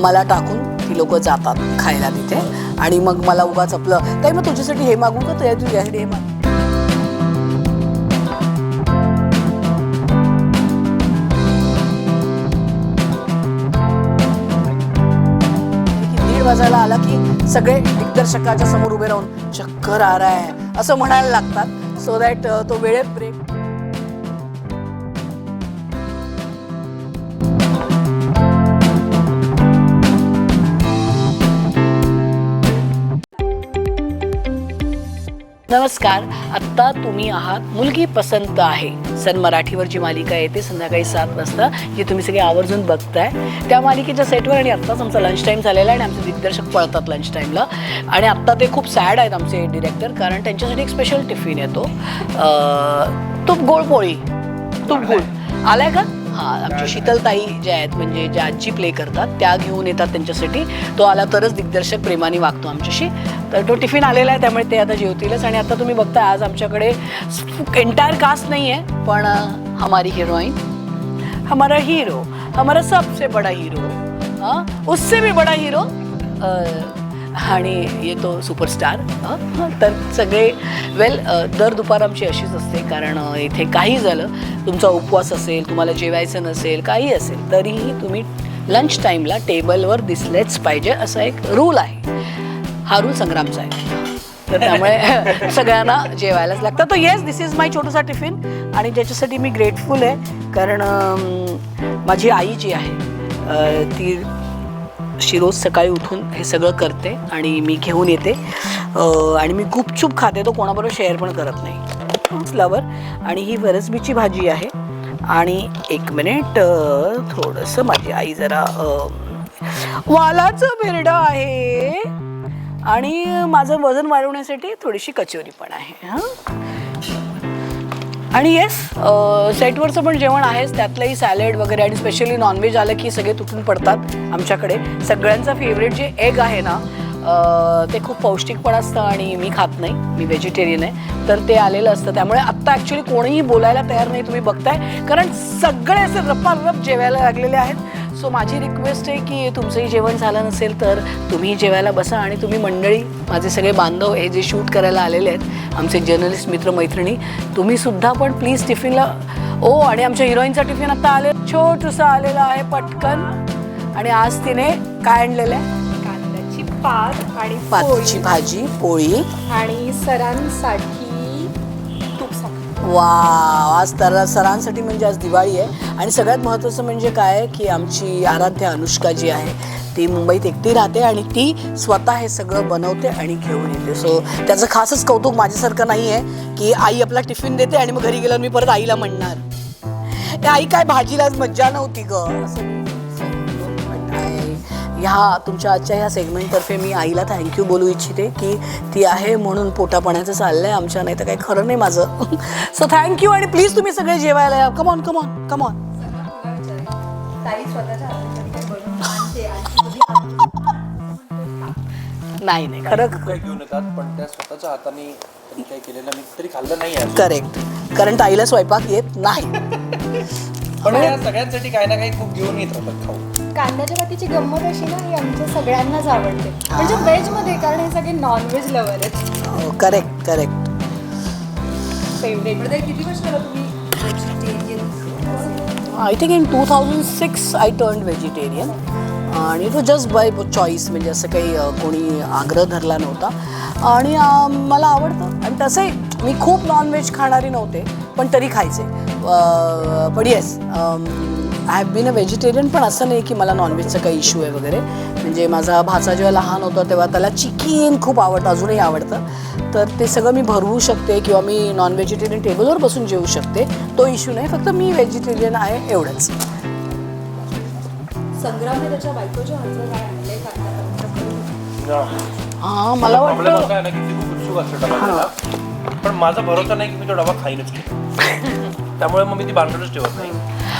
मला टाकून ती लोक जातात खायला तिथे. आणि मग मला उगाच आपलं काही मग तुझ्यासाठी हे मागू का? तुझ्या तुझ्यासाठी हे मागू. वाजायला आला की सगळे दिग्दर्शकाच्या समोर उभे राहून चक्कर आ रहा असं म्हणायला लागतात. सो दॅट तो वेळेत ब्रेक नमस्कार. आत्ता तुम्ही आहात मुलगी पसंत आहे. सन मराठीवर जी मालिका येते संध्याकाळी सात वाजता जी तुम्ही सगळे आवर्जून बघताय. त्या मालिकेच्या सेटवर आणि आत्ताच आमचा लंच टाईम झालेला आहे आणि आमचे दिग्दर्शक पळतात लंच टाईमला आणि आत्ता ते खूप सॅड आहेत आमचे डिरेक्टर कारण त्यांच्यासाठी एक स्पेशल टिफिन येतो तूप गोळ पोळी. तूप गोळ आलाय का? हां आमची शीतलताई ज्या आहेत म्हणजे ज्या आजी प्ले करतात त्या घेऊन येतात त्यांच्यासाठी. तो आला तरच दिग्दर्शक प्रेमाने वागतो आमच्याशी. तर तो टिफिन आलेला आहे त्यामुळे ते आता जेवतीलच. आणि आता तुम्ही बघता आज आमच्याकडे एंटायर कास्ट नाही आहे पण हमारी हिरोईन हमारा हीरो हमारा सबसे बड़ा हिरो उससे भी बड़ा हिरो आणि येतो सुपरस्टार तर सगळे वेल दर दुपार आमची अशीच असते कारण इथे काही झालं तुमचा उपवास असेल तुम्हाला जेवायचं नसेल काही असेल तरीही तुम्ही लंच टाईमला टेबलवर दिसलेच पाहिजे असा एक रूल आहे. हा रूल संग्रामचा आहे. तर त्यामुळे सगळ्यांना जेवायलाच लागतं. तर येस दिस इज माय छोटूसा टिफिन आणि ज्याच्यासाठी मी ग्रेटफुल आहे कारण माझी आई जी आहे ती अशी रोज सकाळी उठून हे सगळं करते आणि मी घेऊन येते. आणि मी गुपचूप खाते तो कोणाबरोबर शेअर पण करत नाही. फ्लवर आणि ही वरसबीची भाजी आहे. आणि एक मिनिट थोडंसं माझी आई जरा वालाचं बिरडं आहे. आणि माझं वजन वाढवण्यासाठी थोडीशी कचोरी पण आहे हां. आणि येस सेटवरचं पण जेवण आहेच त्यातलंही सॅलेड वगैरे आणि स्पेशली नॉनव्हेज आलं की सगळे तुटून पडतात आमच्याकडे. सगळ्यांचा फेवरेट जे एग आहे ना ते खूप पौष्टिक पण असतं आणि मी खात नाही मी व्हेजिटेरियन आहे. तर ते आलेलं असतं. त्यामुळे आत्ता ॲक्च्युली कोणीही बोलायला तयार नाही तुम्ही बघताय. कारण सगळे असे रप्पारप जेवायला लागलेले आहेत. सो माझी रिक्वेस्ट आहे की तुमचंही जेवण झालं नसेल तर तुम्ही जेवायला बसा आणि तुम्ही मंडळी माझे सगळे बांधव हे जे शूट करायला आलेले आहेत आमचे जर्नलिस्ट मित्र मैत्रिणी तुम्ही सुद्धा पण प्लीज टिफिनला ओ आणि आमच्या हिरोईनचा टिफिन आता आले छोटूसा आलेला आहे पटकन. आणि आज तिने काय आणलेलं आहे? कांद्याची पात आणि पातची भाजी पोळी. आणि सरांसाठी वा आज तर सरांसाठी म्हणजे आज दिवाळी आहे. आणि सगळ्यात महत्त्वाचं म्हणजे काय की आमची आराध्या अनुष्का जी आहे ती मुंबईत एकटी राहते आणि ती स्वतः हे सगळं बनवते आणि घेऊन येते. सो त्याचं खासच कौतुक माझ्यासारखं नाही आहे की आई आपला टिफिन देते आणि मग घरी गेल्यावर मी परत आईला म्हणणार. आई काय भाजीला आज मज्जा नव्हती ग असं ह्या तुमच्या आजच्या ह्या सेगमेंटतर्फे मी आईला थँक्यू बोलू इच्छिते की ती आहे म्हणून पोटापाण्याचं चाललंय आमच्या नाही तर काही खरं नाही माझं. सो थँक्यू आणि प्लीज तुम्ही सगळे जेवायला या. कमॉन कमॉन कमॉन नाही नाही खरं घेऊन येतात पण त्या स्वतःच्या हाताने केलेलं मी तरी खाल्लं नाही आहे. करेक्ट कारण ताईला स्वयंपाक येत नाही. पण या सगळ्यांसाठी काही ना काही खूप घेऊन येत राहतात खाऊ. कांद्याच्या पातीची गंमत अशी ना ही आमच्या सगळ्यांनाच आवडते. म्हणजे व्हेजमध्ये कारण हे सगळे नॉन व्हेज लवर आहेत करेक्ट करेक्ट फेवरेट किती वर्ष झालं तुम्ही I think in two thousand six I turn vegetarian आणि तो जस्ट बाय चॉईस म्हणजे असं काही अ, कोणी आग्रह धरला नव्हता. आणि अ, मला आवडतं. आणि तसंही मी खूप नॉनव्हेज खाणारी नव्हते पण तरी खायचे. पण yes I have been a vegetarian पण असं नाही की मला नॉनव्हेजचा काही इश्यू आहे वगैरे. म्हणजे माझा भाचा जेव्हा लहान होता तेव्हा त्याला चिकन खूप आवडतं अजूनही आवडतं. तर ते सगळं मी भरवू शकते किंवा मी नॉन व्हेजिटेरियन टेबलवर बसून जेवू शकते. तो इश्यू नाही फक्त मी व्हेजिटेरियन आहे एवढंच. हां मला प्रॉब्लेम वाटतं. पण माझा भरोसा नाही की मी तो डबा खाईनच. त्यामुळे मग मी ती बांधूनच ठेवत नाही.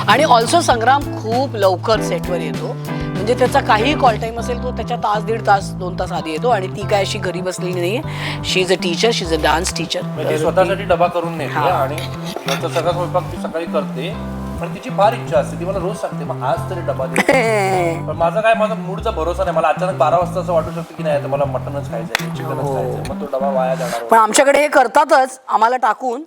आणि ऑल्सो संग्राम खूप लवकर सेटवर येतो. म्हणजे त्याचा काही कॉल टाईम असेल तो त्याच्या तास दीड तास दोन तास आधी येतो आणि ती काय अशी घरी बसलेली नाही आहे she is a teacher she is a dance म्हणजे ती टीचर स्वतःसाठी डबा करून नेते हा. आणि त्याचा सगळा स्वयंपाक ती सकाळी करते. पण तिची फार इच्छा असते ती मला रोज सांगते मग आज तरी डबा दे. पण माझा काय माझा मूडचा भरोसा नाही. मला अचानक बारा वाजता असं वाटू शकतं की नाही आता मला मटनच खायचंय चिकनच खायचंय. मग तो डबा वाया जाणार पण आमच्याकडे हे करतातच आम्हाला टाकून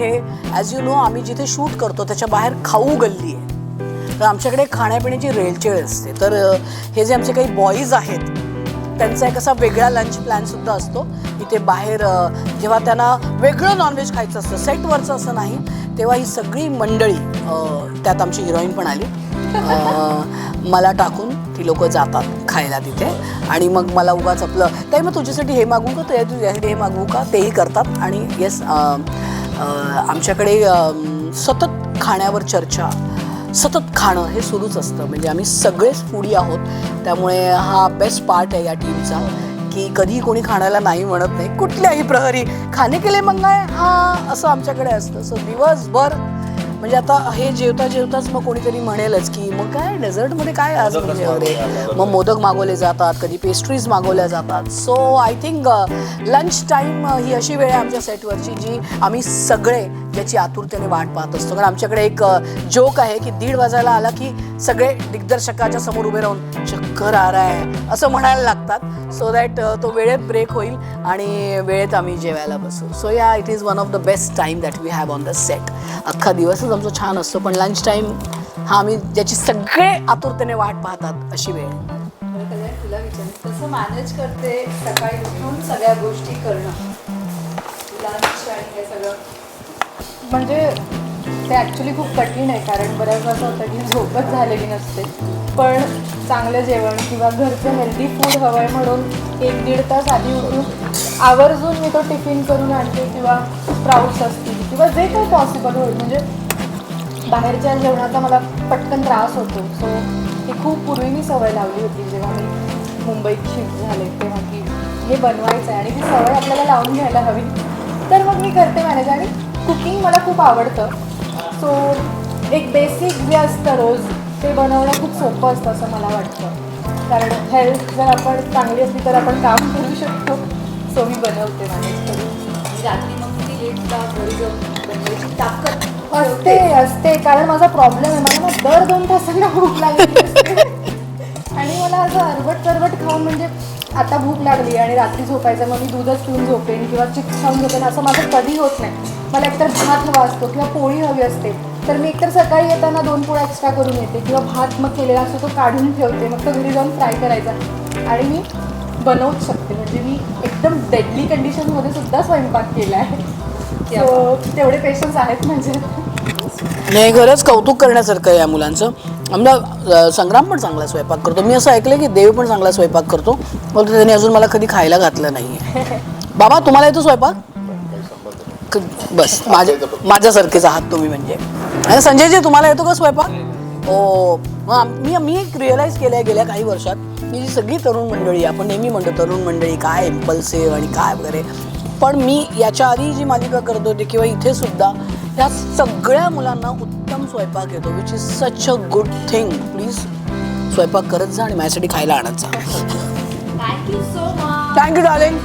इथे ॲज यू नो आम्ही जिथे शूट करतो त्याच्या बाहेर खाऊ गल्ली आहे. तर आमच्याकडे खाण्यापिण्याची रेलचेळ असते. तर हे जे आमचे काही बॉईज आहेत त्यांचा एक असा वेगळा लंच प्लॅन सुद्धा असतो. इथे बाहेर जेव्हा त्यांना वेगळं नॉनव्हेज खायचं असतं सेटवरचं असं नाही तेव्हा ही सगळी मंडळी त्यात आमची हिरोईन पण आली. मला टाकून ती लोक जातात खायला तिथे. आणि मग मला उगाच आपलं ताई मग तुझ्यासाठी हे मागवू का? तुझ्यासाठी हे मागवू का? तेही करतात. आणि येस आमच्याकडे सतत खाण्यावर चर्चा सतत खाणं हे सुरूच असतं. म्हणजे आम्ही सगळेच फूडी आहोत. त्यामुळे हा बेस्ट पार्ट आहे या टीमचा की कधीही कोणी खाण्याला नाही म्हणत नाही. कुठल्याही प्रहरी खाणे केले मग काय हा असं आमच्याकडे असतं. सो दिवसभर म्हणजे आता हे जेवता जेवताच मग कोणीतरी म्हणेलच की मग काय डेझर्टमध्ये काय आज म्हणजे वगैरे. मग मोदक मागवले जातात कधी पेस्ट्रीज मागवल्या जातात so I think lunch time ही अशी वेळ आहे आमच्या सेटवरची जी आम्ही सगळे याची आतुरतेने वाट पाहत असतो. कारण आमच्याकडे एक जोक आहे की दीड वाजायला आला की सगळे दिग्दर्शकाच्या समोर उभे राहून चक्कर आ रहा आहे असं म्हणायला लागतात. सो दॅट तो वेळेत ब्रेक होईल आणि वेळेत आम्ही जेवायला बसू. So yeah it is one of the best time that we have on the set अख्खा दिवसच आमचा छान असतो पण लंच टाईम हा आम्ही ज्याची सगळे आतुरतेने वाट पाहतात अशी वेळ. तुला विचार कसं मॅनेज करते सकाळी उठून सगळ्या गोष्टी करणं? लंच आणि हे सगळं. म्हणजे ते ॲक्च्युली खूप कठीण आहे कारण बऱ्याच असं होतं की झोपच झालेली नसते. पण चांगलं जेवण किंवा घरचं हेल्दी फूड हवं आहे म्हणून एक दीड तास आधी उठून आवर्जून मी तो टिफिन करून आणते किंवा स्प्राऊट्स असतील किंवा जे काही पॉसिबल होईल. म्हणजे बाहेरच्या जेवणाचा मला पटकन त्रास होतो. सो ही खूप पूर्वी मी सवय लावली होती जेव्हा मी मुंबईत शिफ्ट झाले तेव्हा की हे बनवायचं आहे आणि ती सवय आपल्याला लावून घ्यायला हवी. तर मग मी करते मॅनेज आणि कुकिंग मला खूप आवडतं. सो एक बेसिक जे असतं रोज ते बनवणं खूप सोपं असतं असं मला वाटतं. कारण हेल्थ जर आपण चांगली असली तर आपण काम करू शकतो. सो मी बनवते मॅनेज करून रात्री मग किती लेट घरी जाऊन बनवायची ताकद? असते असते. कारण माझा प्रॉब्लेम आहे. मला ना दर दोन तासांना भूक लागली. आणि मला असं अरबट करबट खाऊन म्हणजे आता भूक लागली आणि रात्री झोपायचं मग मी दूधच पिऊन झोपेन किंवा चिप्स खाऊन झोपेन असं माझं कधी होत नाही. मला एकतर भात हवा असतो किंवा पोळी हवी असते तर मी एकतर सकाळी येताना दोन पोळ्या एक्स्ट्रा करून येते किंवा भात मग केलेला असतो तो काढून ठेवते मग तो घरी जाऊन फ्राय करायचा. आणि मी बनवूच शकते म्हणजे मी एकदम डेडली कंडिशनमध्ये सुद्धा स्वयंपाक केला आहे तेवढे पेशन्स आहेत म्हणजे नाही खरंच कौतुक करण्यासारखं आहे या मुलांचं. आमचा अ, संग्राम पण चांगला स्वयंपाक करतो. मी असं ऐकलं की देव पण चांगला स्वयंपाक करतो. फक्त त्याने अजून मला कधी खायला घातलं नाही बाबा तुम्हाला येतो स्वयंपाक? बस माझ्या माझ्यासारखेच आहात तुम्ही म्हणजे. आणि संजयजी तुम्हाला येतो का स्वयंपाक? हो मी मी एक रिअलाईज केलं गेल्या काही वर्षात. की जी सगळी तरुण मंडळी आपण नेहमी म्हणतो तरुण मंडळी काय इम्पल्सिव्ह आणि काय वगैरे. पण मी याच्या आधी जी मालिका करत होते किंवा इथे सुद्धा ह्या सगळ्या मुलांना उत्तम स्वयंपाक येतो which is such a good thing please स्वयंपाक करत जा आणि माझ्यासाठी खायला आणत जा. Thank you so much thank you darling